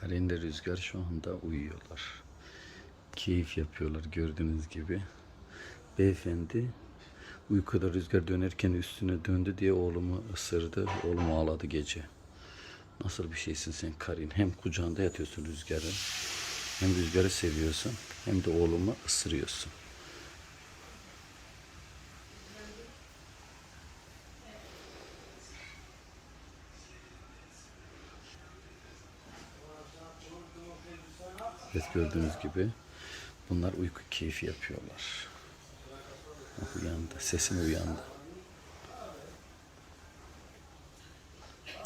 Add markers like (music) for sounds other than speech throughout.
Karin'le Rüzgar şu anda uyuyorlar. Keyif yapıyorlar gördüğünüz gibi. Beyefendi uykuda Rüzgar dönerken üstüne döndü diye oğlumu ısırdı. Oğlum ağladı gece. Nasıl bir şeysin sen Karin? Hem kucağında yatıyorsun Rüzgar'ın. Hem Rüzgar'ı seviyorsun. Hem de oğlumu ısırıyorsun. Evet gördüğünüz gibi bunlar uyku keyfi yapıyorlar. Uyandı. Sesim uyandı.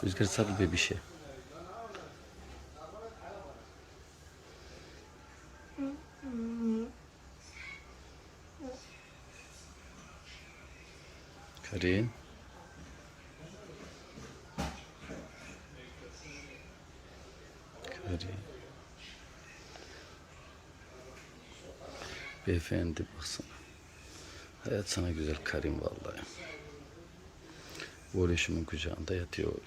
Rüzgar sarıl bir şey. Karin. Beyefendi baksana. Hayat sana güzel Karim vallahi. Oğluşumun kucağında yatıyor oğlum.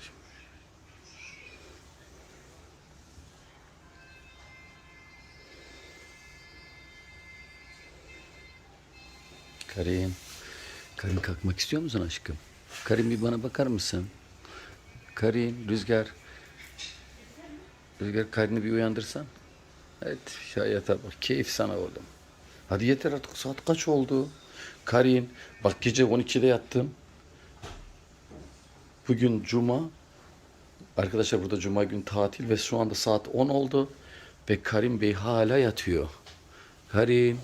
Karim. Karim kalkmak istiyor musun aşkım? Karim bir bana bakar mısın? Karim, Rüzgar. Rüzgar Karin'i bir uyandırsan. Evet, ya yata bak. Keyif sana oğlum. Hadi yeter artık saat kaç oldu? Karin, bak gece 12'de yattım. Bugün cuma. Arkadaşlar burada cuma gün tatil ve şu anda saat 10 oldu. Ve Karim Bey hala yatıyor. Karin.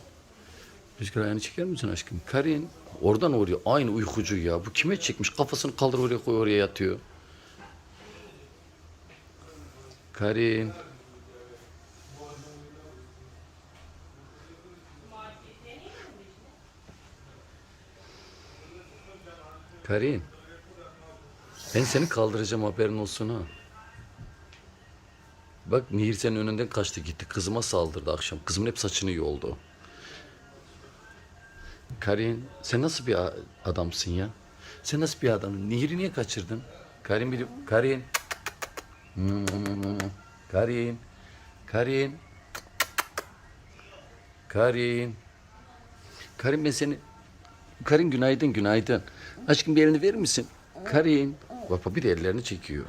Rüzgar ayağını çeker misin aşkım? Karin. Oradan oraya aynı uykucu ya. Bu kime çekmiş? Kafasını kaldır oraya koy oraya yatıyor. Karin. Karin. Ben seni kaldıracağım haberin olsun ha. Bak Nehir senin önünden kaçtı gitti. Kızıma saldırdı akşam. Kızımın hep saçını yoldu. Karin sen nasıl bir adamsın ya? Sen nasıl bir adam? Nehir'i niye kaçırdın? Karin bir... Karin. Karin. Karin. Karin. Karin ben seni... Karin günaydın günaydın. Aşkım bir elini verir misin? Karin. Bak bir de ellerini çekiyor.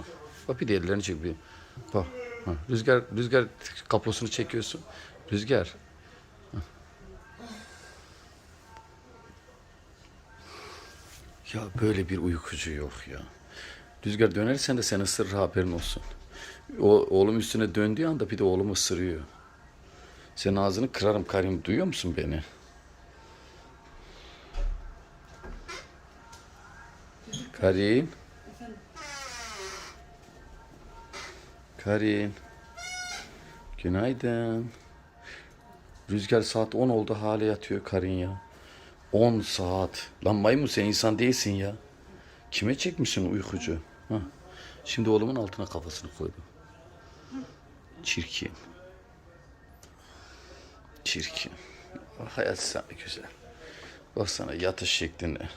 Bir de ellerini çekiyor. Bak. Ha, rüzgar, rüzgar kablosunu çekiyorsun. Rüzgar. Ha. Ya böyle bir uykucu yok ya. Rüzgar dönersen de sen ısırır haberin olsun. O, oğlum üstüne döndüğü anda bir de oğlum ısırıyor. Senin ağzını kırarım Karim. Duyuyor musun beni? Karin. Karin. Günaydın. Rüzgar saat 10 oldu hala yatıyor Karin ya. 10 saat. Lan maymun sen insan değilsin ya. Kime çekmişsin uykucu? Ha. Şimdi oğlumun altına kafasını koydu. Çirkin. Çirkin. Hayat sana güzel. Baksana yatış şeklinde.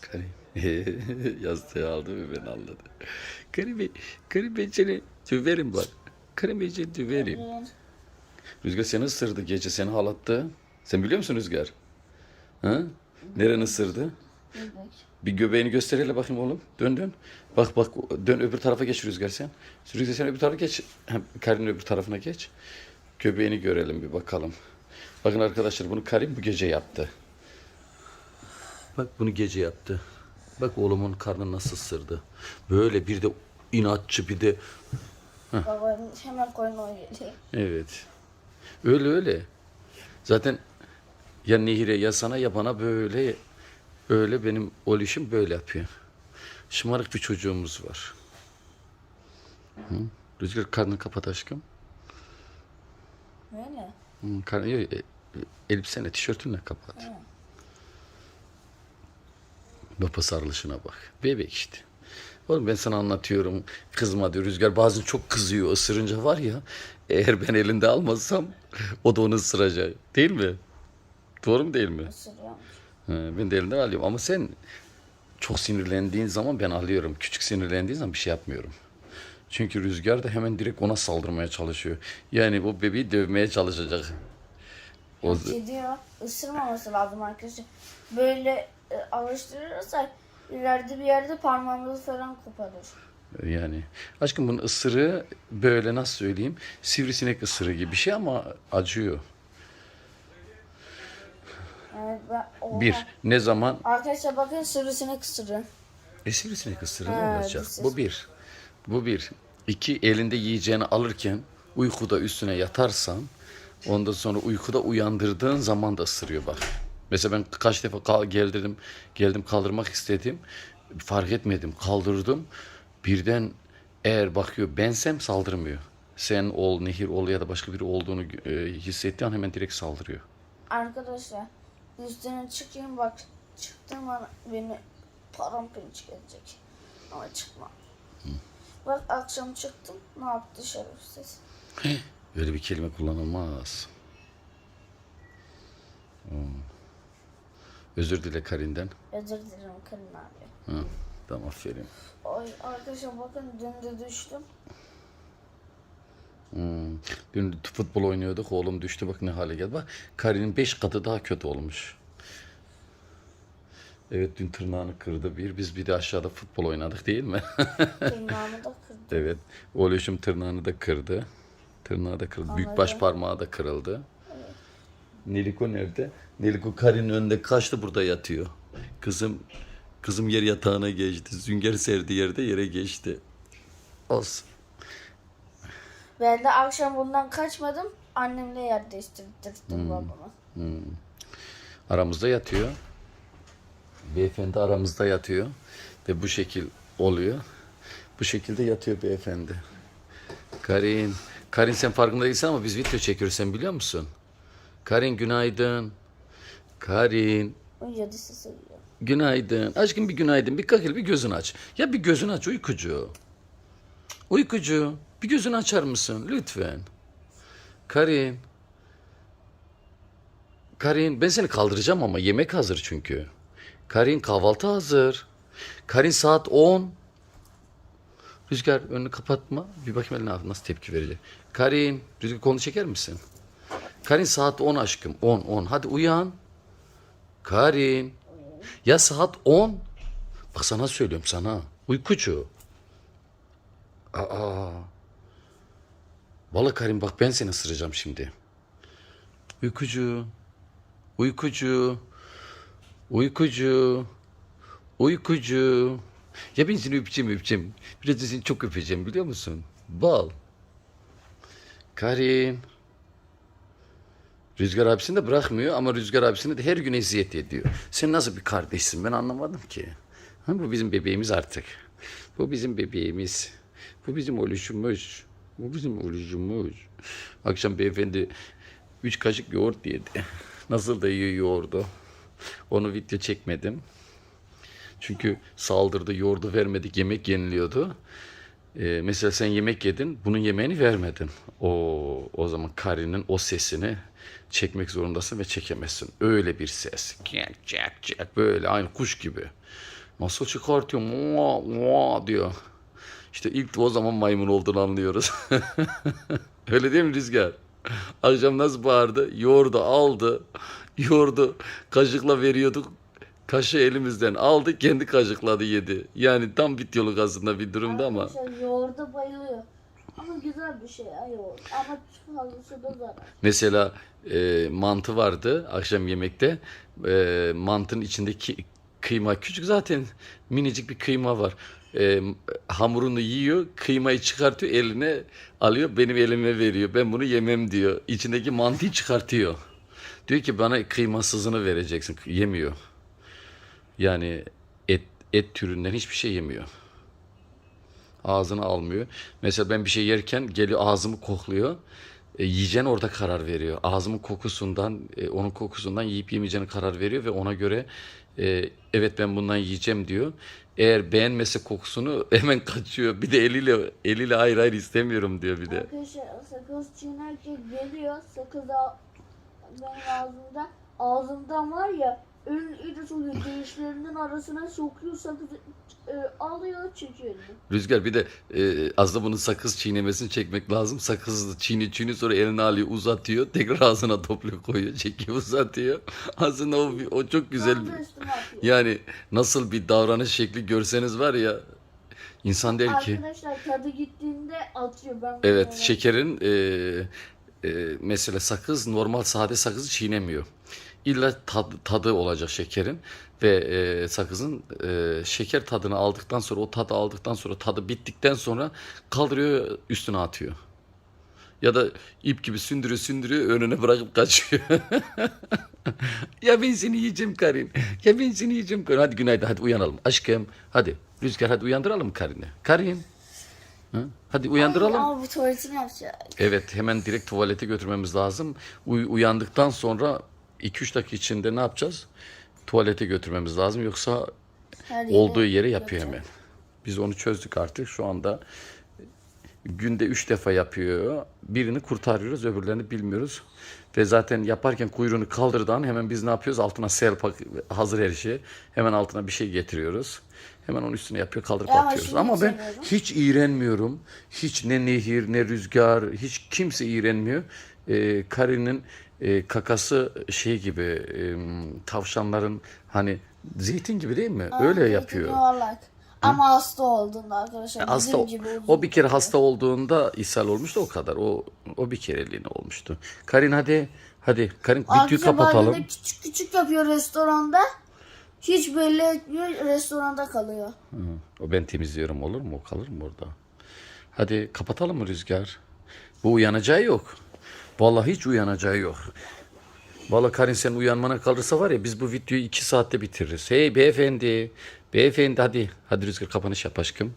Karim. (laughs) Yastığı aldı ve beni anladı. Karim Karim Bey seni döverim bak. Karim Bey seni döverim. Rüzgar seni ısırdı gece seni halattı. Sen biliyor musun Rüzgar? Ha? Neren ısırdı? Bir göbeğini göster hele bakayım oğlum. Dön dön. Bak bak dön öbür tarafa geç Rüzgar sen. Rüzgar sen öbür tarafa geç. Hem Karin öbür tarafına geç. Göbeğini görelim bir bakalım. Bakın arkadaşlar bunu Karim bu gece yaptı. Bak bunu gece yaptı. Bak oğlumun karnı nasıl ısırdı. Böyle bir de inatçı bir de Baba hemen koyma geliyor. Evet. Öyle öyle. Zaten ya Nehir'e ya sana ya bana böyle öyle benim oluşum böyle yapıyor. Şımarık bir çocuğumuz var. Hı? Rüzgar karnını kapat aşkım. Hı, karnı, yok, e, e, elbisene, tişörtünle kapat. Baba sarılışına bak. Bebek işte. Oğlum ben sana anlatıyorum. Kızma diyor Rüzgar. Bazen çok kızıyor. Isırınca var ya. Eğer ben elinde almazsam o da onu ısıracak. Değil mi? Doğru mu değil mi? Isırıyormuş. He, ben de elinden alıyorum ama sen çok sinirlendiğin zaman ben alıyorum. Küçük sinirlendiğin zaman bir şey yapmıyorum. Çünkü Rüzgar da hemen direkt ona saldırmaya çalışıyor. Yani o bebeği dövmeye çalışacak. O, Gidiyor. Isırmaması lazım arkadaşlar. Böyle e, alıştırırsak ileride bir yerde parmağımızı falan koparır. yani aşkım bunun ısırığı böyle nasıl söyleyeyim sivrisinek ısırığı gibi bir şey ama acıyor. Evet, ben, oha. Bir ne zaman Arkadaşlar bakın sivrisinek ısırıyor. E sivrisinek ısırığı Ha, olacak. Bu bir. Bu bir. İki elinde yiyeceğini alırken uykuda üstüne yatarsan ondan sonra uykuda uyandırdığın zaman da ısırıyor bak. Mesela ben kaç defa kal- geldim, geldim kaldırmak istedim. Fark etmedim. Kaldırdım. Birden eğer bakıyor bensem saldırmıyor. Sen ol, Nehir ol ya da başka biri olduğunu e, hissettiği an hemen direkt saldırıyor. Arkadaşlar üstüne çıkayım bak çıktığım an beni paramparça edecek. Ama çıkma. Bak akşam çıktım ne yaptı şerefsiz. Öyle bir kelime kullanılmaz. Hmm. Özür dile Karin'den. Özür dilerim Kırın abi. Hı, tamam aferin. Ay arkadaşlar bakın dün de düştüm. Hmm. Dün futbol oynuyorduk. Oğlum düştü bak ne hale geldi. Bak Karin'in beş katı daha kötü olmuş. Evet dün tırnağını kırdı bir. Biz bir de aşağıda futbol oynadık değil mi? Tırnağımı da kırdım. (laughs) evet. Oğluşum tırnağını da kırdı. Tırnağı da kırıldı. Büyük baş parmağı da kırıldı. Neliko nerede? Neliko Karin'in önünde kaçtı burada yatıyor. Kızım kızım yer yatağına geçti. Sünger serdiği yerde yere geçti. Olsun. Ben de akşam bundan kaçmadım. Annemle yer değiştirdim babama. aramızda yatıyor. Beyefendi aramızda yatıyor. Ve bu şekil oluyor. Bu şekilde yatıyor beyefendi. Karin. Karin sen farkında değilsin ama biz video çekiyoruz sen biliyor musun? Karin günaydın. Karin. Uyuyor dişi seviyor. Günaydın. Aşkım bir günaydın. Bir kalk bir gözünü aç. Ya bir gözünü aç uykucu. Uykucu. Bir gözünü açar mısın lütfen? Karin. Karin ben seni kaldıracağım ama yemek hazır çünkü. Karin kahvaltı hazır. Karin saat 10. Rüzgar önünü kapatma. Bir bakayım eline nasıl tepki verecek. Karin, Rüzgar konu çeker misin? Karin saat 10 aşkım. 10 10. Hadi uyan. Karin. Ya saat 10. Bak sana söylüyorum sana. Uykucu. Aa. Vallahi Karim bak ben seni ısıracağım şimdi. Uykucu. Uykucu. Uykucu. Uykucu. Ya ben seni öpeceğim öpeceğim. Biraz da seni çok öpeceğim biliyor musun? Bal. Karim. Rüzgar abisini de bırakmıyor ama Rüzgar abisini de her gün eziyet ediyor. Sen nasıl bir kardeşsin ben anlamadım ki. Ha, bu bizim bebeğimiz artık. Bu bizim bebeğimiz. Bu bizim oluşumuz. Bu bizim oluşumuz. Akşam beyefendi üç kaşık yoğurt yedi. Nasıl da yiyor yoğurdu. Onu video çekmedim. Çünkü saldırdı, yoğurdu vermedik, yemek yeniliyordu. Ee, mesela sen yemek yedin, bunun yemeğini vermedin. O o zaman Karin'in o sesini çekmek zorundasın ve çekemezsin. Öyle bir ses. Cek cek cek böyle aynı kuş gibi. Nasıl çıkartıyor? Mua, mua diyor. İşte ilk o zaman maymun olduğunu anlıyoruz. (laughs) Öyle değil mi Rüzgar? Akşam nasıl bağırdı? Yoğurdu aldı. (laughs) Yoğurdu kaşıkla veriyorduk. Kaşığı elimizden aldı kendi kaşıkladı yedi. Yani tam videoluk aslında bir durumda ama. Arkadaşlar yoğurda bayılıyor. Ama güzel bir şey ya yoğurt. Ama fazlası da zarar. Mesela e, mantı vardı akşam yemekte. E, mantının içindeki kıyma küçük zaten minicik bir kıyma var. E, hamurunu yiyor, kıymayı çıkartıyor eline alıyor benim elime veriyor. Ben bunu yemem diyor. İçindeki mantıyı çıkartıyor. Diyor ki bana kıymasızını vereceksin. Yemiyor. Yani et et türünden hiçbir şey yemiyor. Ağzına almıyor. Mesela ben bir şey yerken geliyor ağzımı kokluyor. E, yiyeceğin orada karar veriyor. Ağzımın kokusundan, e, onun kokusundan yiyip yemeyeceğine karar veriyor ve ona göre e, evet ben bundan yiyeceğim diyor. Eğer beğenmese kokusunu (laughs) hemen kaçıyor. Bir de eliyle eliyle hayır hayır istemiyorum diyor bir de. Arkadaşlar sakız çiğnerken geliyor. Sakız benim ağzımda. Ağzımdan var ya Elini iyice sokuyor. Dişlerinin arasına sokuyor sakızı e, alıyor çekiyor. Rüzgar bir de e, aslında bunun sakız çiğnemesini çekmek lazım. Sakız çiğni çiğni sonra elini alıyor uzatıyor. Tekrar ağzına topluyor koyuyor çekiyor uzatıyor. (laughs) Aslında o, o çok güzel bir... Yani nasıl bir davranış şekli görseniz var ya insan der ki Arkadaşlar tadı gittiğinde atıyor. Ben evet şekerin e, e, mesela sakız normal sade sakızı çiğnemiyor. İlla tad- tadı olacak şekerin ve e, sakızın e, şeker tadını aldıktan sonra o tadı aldıktan sonra tadı bittikten sonra kaldırıyor üstüne atıyor. Ya da ip gibi sündürüyor sündürüyor önüne bırakıp kaçıyor. (laughs) ya ben seni yiyeceğim Karin. Ya ben seni yiyeceğim Karin. Hadi günaydın hadi uyanalım. Aşkım hadi. Rüzgar hadi uyandıralım Karin'i. Karin. Hı? Hadi uyandıralım. Ama bu tuvaletini yapacak. Evet hemen direkt tuvalete götürmemiz lazım. Uy- uyandıktan sonra 2-3 dakika içinde ne yapacağız? Tuvalete götürmemiz lazım. Yoksa Her yere olduğu yere yapıyor hemen. Biz onu çözdük artık. Şu anda günde 3 defa yapıyor. Birini kurtarıyoruz öbürlerini bilmiyoruz. Ve zaten yaparken kuyruğunu kaldırdığı an hemen biz ne yapıyoruz? Altına serpak hazır her şey. Hemen altına bir şey getiriyoruz. Hemen onun üstüne yapıyor kaldırıp Ya atıyoruz. Ama ben seviyorum. hiç iğrenmiyorum. Hiç ne nehir ne rüzgar hiç kimse iğrenmiyor. Ee, Karin'in e, kakası şey gibi e, tavşanların hani zeytin gibi değil mi? Aa, Öyle yapıyor. yuvarlak. Ama hasta olduğunda arkadaşlar. Hasta bizim gibi uzun o bir kere oluyor. hasta olduğunda ishal olmuştu o kadar. O o bir kereliğine olmuştu. Karin hadi hadi Karin videoyu kapatalım. küçük küçük yapıyor restoranda. Hiç belli etmiyor restoranda kalıyor. Hı, O ben temizliyorum olur mu? O kalır mı orada? Hadi kapatalım mı Rüzgar? Bu uyanacağı yok. Vallahi hiç uyanacağı yok. Vallahi Karin sen uyanmana kalırsa var ya biz bu videoyu iki saatte bitiririz. Hey beyefendi. Beyefendi hadi. Hadi Rüzgar kapanış yap aşkım.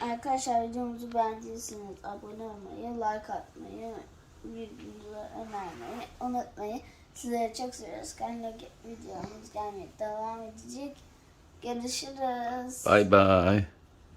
Arkadaşlar videomuzu beğendiyseniz abone olmayı, like atmayı, birbirinize önermeyi unutmayın. Sizleri çok seviyoruz. Kendi videomuz gelmeye devam edecek. Görüşürüz. Bye bye.